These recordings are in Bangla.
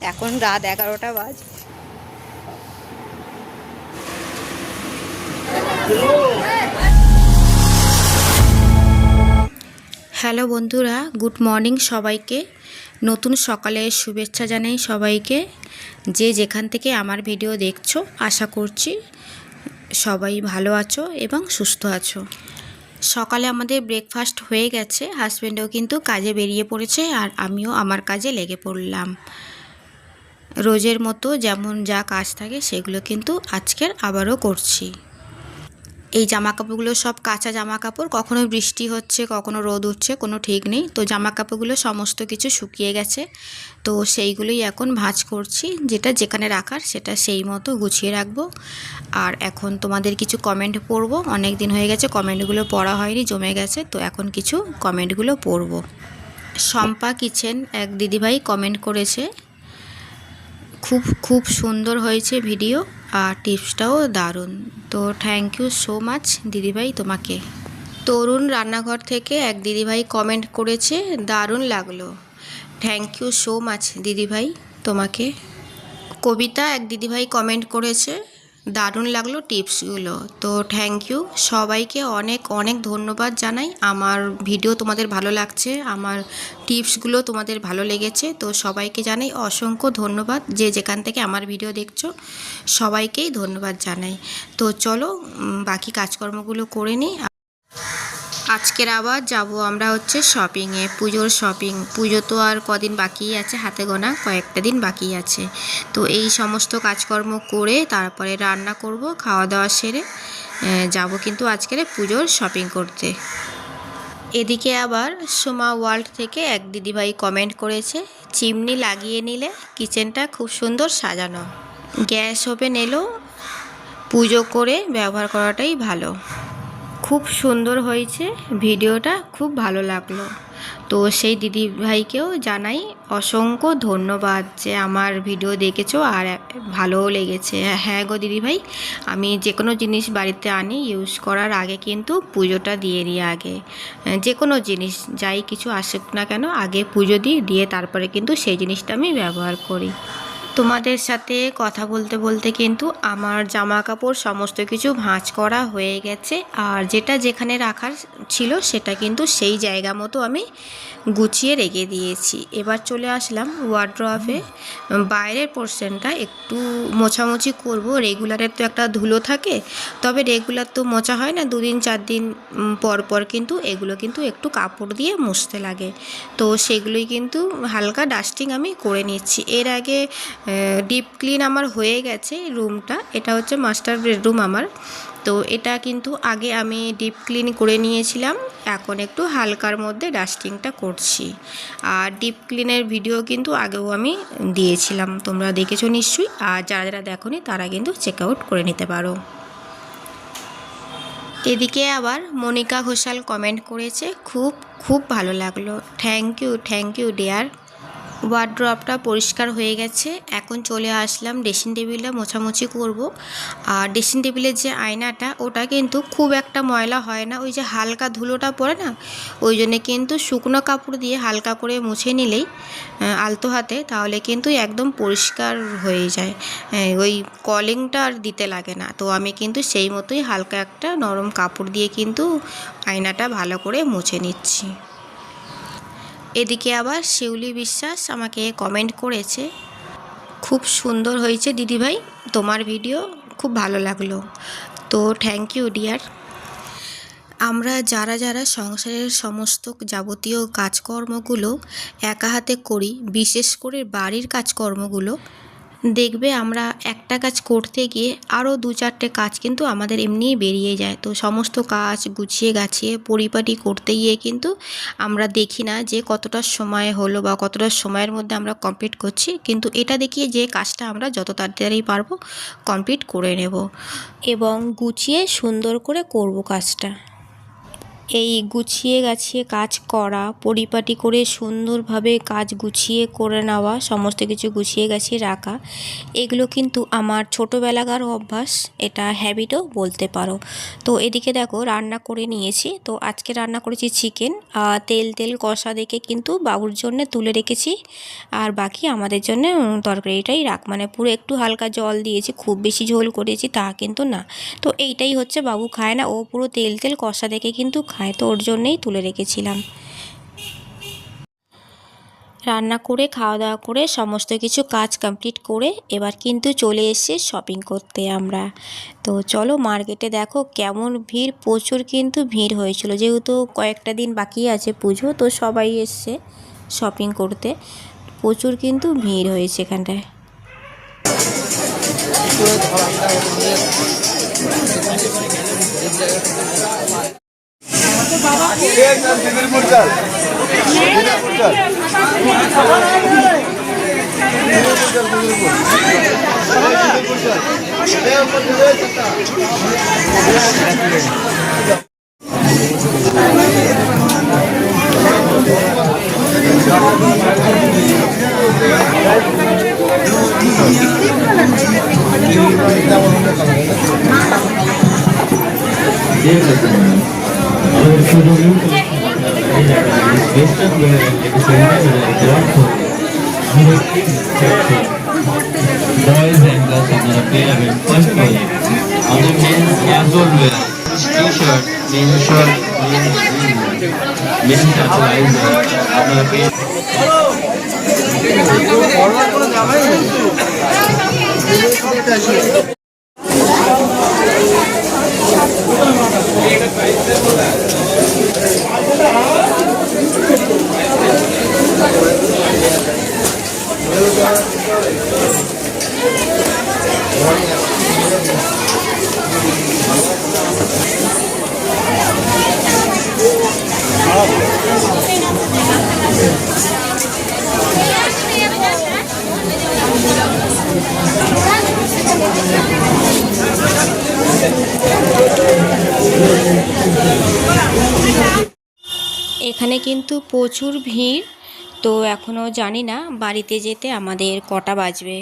এখন রাত এগারোটা বাজ। হ্যালো বন্ধুরা, গুড মর্নিং সবাইকে। নতুন সকালে শুভেচ্ছা জানাই সবাইকে। যে যেখান থেকে আমার ভিডিও দেখছ, আশা করছি সবাই ভালো আছো এবং সুস্থ আছো। সকালে আমাদের ব্রেকফাস্ট হয়ে গেছে হাজব্যান্ডও কিন্তু কাজে বেরিয়ে পড়েছে আর আমিও আমার কাজে লেগে পড়লাম। রোজের মতো যেমন যা কাজ থাকে সেগুলো কিন্তু আজকের আবারও করছি। এই জামা কাপড়গুলো সব কাঁচা জামা কাপড় কখনো বৃষ্টি হচ্ছে, কখনো রোদ উঠছে, কোনো ঠিক নেই। তো জামা কাপড়গুলো সমস্ত কিছু শুকিয়ে গেছে। তো সেইগুলোই এখন ভাঁজ করছি। যেটা যেখানে রাখার সেটা সেই মতো গুছিয়ে রাখব। আর এখন তোমাদের কিছু কমেন্ট পড়ব। অনেক দিন হয়ে গেছে কমেন্টগুলো পড়া হয়নি, জমে গেছে। তো এখন কিছু কমেন্টগুলো পড়ব। শম্পা কিচেন এক দিদিভাই কমেন্ট করেছে খুব খুব সুন্দর হয়েছে ভিডিও আর টিপসটাও দারুণ। তো থ্যাংক ইউ সো মাচ দিদিভাই তোমাকে। তরুণ রান্নাঘর থেকে এক দিদিভাই কমেন্ট করেছে, দারুণ লাগল। থ্যাংক ইউ সো মাচ দিদিভাই তোমাকে। কবিতা এক দিদিভাই কমেন্ট করেছে দারুণ লাগল টিপসগুলো। তো থ্যাংক ইউ সবাইকে অনেক অনেক ধন্যবাদ জানাই। আমার ভিডিও তোমাদের ভালো লাগছে, আমার টিপসগুলো তোমাদের ভালো লেগেছে। তো সবাইকে জানাই অসংখ্য ধন্যবাদ যে যেখান থেকে আমার ভিডিও দেখছ। সবাইকেই ধন্যবাদ জানাই। তো চলো বাকি কাজকর্মগুলো করে নিই। আজকের আবার যাব আমরা হচ্ছে শপিংয়ে পুজোর শপিং পুজো তো আর কদিন বাকি আছে, হাতে গোনা কয়েকটা দিন বাকি আছে। তো এই সমস্ত কাজকর্ম করে তারপরে রান্না করব, খাওয়া দাওয়া সেরে যাব কিন্তু আজকের পুজোর শপিং করতে। এদিকে আবার সোমা ওয়ার্ল্ড থেকে এক দিদিভাই কমেন্ট করেছে, চিমনি লাগিয়ে নিলে কিচেনটা খুব সুন্দর সাজানো। গ্যাস ওভেন এলো, পুজো করে ব্যবহার করাটাই ভালো। খুব সুন্দর হয়েছে। ভিডিওটা খুব ভালো লাগল। তো সেই দিদি ভাইকেও জানাই অসংখ্য ধন্যবাদ যে আমার ভিডিও দেখেছ আর ভালোও লেগেছে। হ্যাঁ গো দিদি ভাই, আমি যে কোনো জিনিস বাড়িতে আনি ইউজ করার আগে কিন্তু পুজোটা দিয়ে দিই আগে। যে কোনো জিনিস, যাই কিছু আসুক না কেন, আগে পুজো দিই দিয়ে তারপরে কিন্তু সেই জিনিসটা আমি ব্যবহার করি। তোমাদের সাথে কথা বলতে বলতে কিন্তু আমার জামা কাপড় সমস্ত কিছু ভাঁজ করা হয়ে গেছে। আর যেটা যেখানে রাখার ছিল সেটা কিন্তু সেই জায়গা মতো আমি গুছিয়ে রেখে দিয়েছি। এবার চলে আসলাম ওয়ার্ড্রফে বাইরের পোর্শনটা একটু মোছামুছি করব। রেগুলারের তো একটা ধুলো থাকে, তবে রেগুলার তো মোছা হয় না। দুদিন, চার দিন পর পর কিন্তু এগুলো কিন্তু একটু কাপড় দিয়ে মুছতে লাগে। তো সেগুলোই কিন্তু হালকা ডাস্টিং আমি করে নিচ্ছি। এর আগে ডিপ ক্লিন আমার হয়ে গেছে রুমটা এটা হচ্ছে মাস্টার বেডরুম আমার। তো এটা কিন্তু আগে আমি ডিপ ক্লিন করে নিয়েছিলাম। এখন একটু হালকার মধ্যে ডাস্টিংটা করছি। আর ডিপ ক্লিনের ভিডিও কিন্তু আগেও আমি দিয়েছিলাম। তোমরা দেখেছ নিশ্চয়ই। আর যারা যারা দেখোনি, তারা কিন্তু চেক আউট করে নিতে পারো। এদিকে আবার মনিকা ঘোষাল কমেন্ট করেছে। খুব খুব ভালো লাগল। Thank you thank you dear ওয়ার্ড্রপটা পরিষ্কার হয়ে গেছে। এখন চলে আসলাম ড্রেসিং টেবিলটা মোছামুছি করব। আর ড্রেসিং টেবিলের যে আয়নাটা ওটা কিন্তু খুব একটা ময়লা হয় না। ওই যে হালকা ধুলোটা পড়ে না ওই জন্যে কিন্তু শুকনো কাপড় দিয়ে হালকা করে মুছে নিলেই আলতো হাতে তাহলে কিন্তু একদম পরিষ্কার হয়ে যায়। হ্যাঁ, ওই কলিংটা আর দিতে লাগে না। তো আমি কিন্তু সেই মতোই হালকা একটা নরম কাপড় দিয়ে কিন্তু আয়নাটা ভালো করে মুছে নিচ্ছি। এদিকে আবার শিউলি বিশ্বাস আমাকে কমেন্ট করেছে, খুব সুন্দর হয়েছে দিদিভাই, তোমার ভিডিও খুব ভালো লাগল। তো থ্যাংক ইউ ডিয়ার আমরা যারা যারা সংসারের সমস্ত যাবতীয় কাজকর্মগুলো একা হাতে করি, বিশেষ করে বাড়ির কাজকর্মগুলো দেখবে আমরা একটা কাজ করতে গিয়ে আরও দু চারটে কাজ কিন্তু আমাদের এমনিই বেরিয়ে যায়। তো সমস্ত কাজ গুছিয়ে গাছিয়ে পরিপাটি করতে গিয়ে কিন্তু আমরা দেখি না যে কতটা সময় হলো বা কতটা সময়ের মধ্যে আমরা কমপ্লিট করছি। কিন্তু এটা দেখিয়ে যে কাজটা আমরা যত তাড়াতাড়ি পারব কমপ্লিট করে নেব এবং গুছিয়ে সুন্দর করে করব কাজটা। এই গুছিয়ে গাছিয়ে কাজ করা, পরিপাটি করে সুন্দরভাবে কাজ গুছিয়ে করে নেওয়া, সমস্ত কিছু গুছিয়ে গাছিয়ে রাখা, এগুলো কিন্তু আমার ছোটোবেলাকার অভ্যাস, এটা হ্যাবিটও বলতে পারো। তো এদিকে দেখো, রান্না করে নিয়েছি। তো আজকে রান্না করেছি চিকেন তেল তেল কষা দেখে কিন্তু বাবুর জন্য তুলে রেখেছি। আর বাকি আমাদের জন্য তরকারিটাই রাখ। মানে পুরো একটু হালকা জল দিয়েছি, খুব বেশি ঝোল করেছি তা কিন্তু না। তো এইটাই হচ্ছে বাবু খায় না, ও পুরো তেল তেল কষা দেখে কিন্তু তো ওর জন্যেই তুলে রেখেছিলাম। রান্না করে খাওয়া দাওয়া করে, সমস্ত কিছু কাজ কমপ্লিট করে এবার কিন্তু চলে এসেছি শপিং করতে আমরা। তো চলো মার্কেটে দেখো কেমন ভিড়, প্রচুর কিন্তু ভিড় হয়েছিল। যেহেতু কয়েকটা দিন বাকি আছে পুজো, তো সবাই এসছে শপিং করতে। প্রচুর কিন্তু ভিড় হয়েছে এখানটায়। Dear customer, Boys and girls are available first floor. Other men's casual wear, t-shirt, men's shirt, men's men's casual wear. আপনারা পেয়ে এখানে কিন্তু প্রচুর ভিড় তো এখনও জানি না বাড়িতে যেতে আমাদের কটা বাজবে।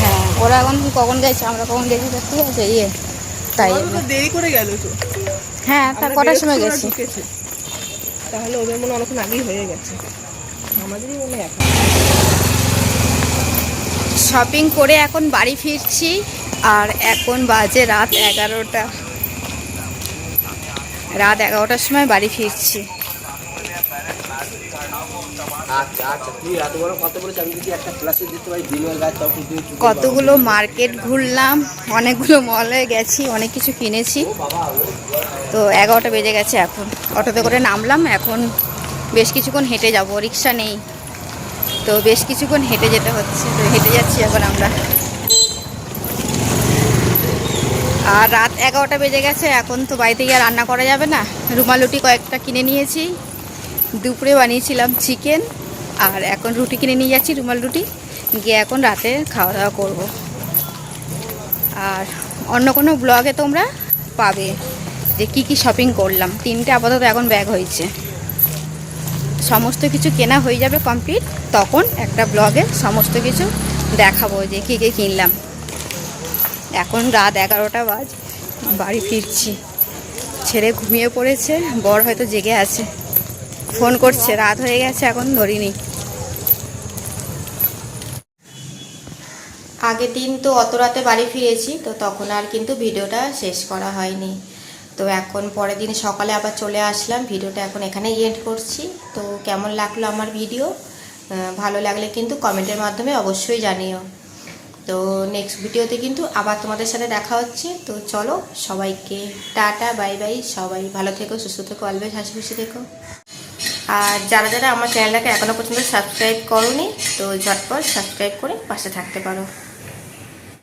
হ্যাঁ ওরা এখন কখন গেছে আমরা কখন গেছি? ঠিক আছে ইয়ে তাই। তো দেরি করে গেল তো। হ্যাঁ তা কটার সময় গেছি? তাহলে ওদের মনে অনেকক্ষণ আগেই হয়ে গেছে। আমাদেরই মনে এখন। শপিং করে এখন বাড়ি ফিরছি আর এখন বাজে রাত এগারোটা। রাত এগারোটার সময় বাড়ি ফিরছি। আচ্ছা আচ্ছা তুই এত বড় কত বলেছি? আমি যদি একটা ক্লাসে দিতে পারি দিনের গাছ তখন কতগুলো মার্কেট ঘুরলাম অনেকগুলো মলে গেছি অনেক কিছু কিনেছি। তো এগারোটা বেজে গেছে এখন। অটোতে করে নামলাম এখন বেশ কিছুক্ষণ হেঁটে যাব রিক্সা নেই। তো বেশ কিছুক্ষণ হেঁটে যেতে হচ্ছে তো হেঁটে যাচ্ছি এখন আমরা। আর রাত এগারোটা বেজে গেছে এখন তো বাড়িতে গিয়ে রান্না করা যাবে না। রুমালুটি কয়েকটা কিনে নিয়েছি। দুপুরে বানিয়েছিলাম চিকেন আর এখন রুটি কিনে নিয়ে যাচ্ছি, রুমাল রুটি। গিয়ে এখন রাতে খাওয়া দাওয়া করব। আর অন্য কোনো ব্লগে তোমরা পাবে যে কি কি শপিং করলাম। তিনটে আপাতত এখন ব্যাগ হয়েছে। সমস্ত কিছু কেনা হয়ে যাবে কমপ্লিট তখন একটা ব্লগে সমস্ত কিছু দেখাবো যে কী কী কিনলাম। এখন রাত এগারোটা বাজ, বাড়ি ফিরছি। ছেলে ঘুমিয়ে পড়েছে বড় হয়তো জেগে আছে। ফোন করছে, রাত হয়ে গেছে, এখন ধরিনি। আগের দিন তো অত রাতে বাড়ি ফিরেছি, তো তখন আর কিন্তু ভিডিওটা শেষ করা হয়নি। তো এখন পরের দিন সকালে আবার চলে আসলাম, ভিডিওটা এখন এখানেই এন্ড করছি। তো কেমন লাগল আমার ভিডিও? ভালো লাগলে কিন্তু কমেন্টের মাধ্যমে অবশ্যই জানিও। তো নেক্সট ভিডিওতে কিন্তু আবার তোমাদের সাথে দেখা হচ্ছে। তো চলো সবাইকে টাটা, বাই বাই, সবাই ভালো থেকো, সুস্থ থেকো অলওয়েজ হাসি খুশি থেকো। আর যারা যারা আমার চ্যানেলটাকে এখনও পর্যন্ত সাবস্ক্রাইব করোনি, তো ঝটপট সাবস্ক্রাইব করে পাশে থাকতে পারো।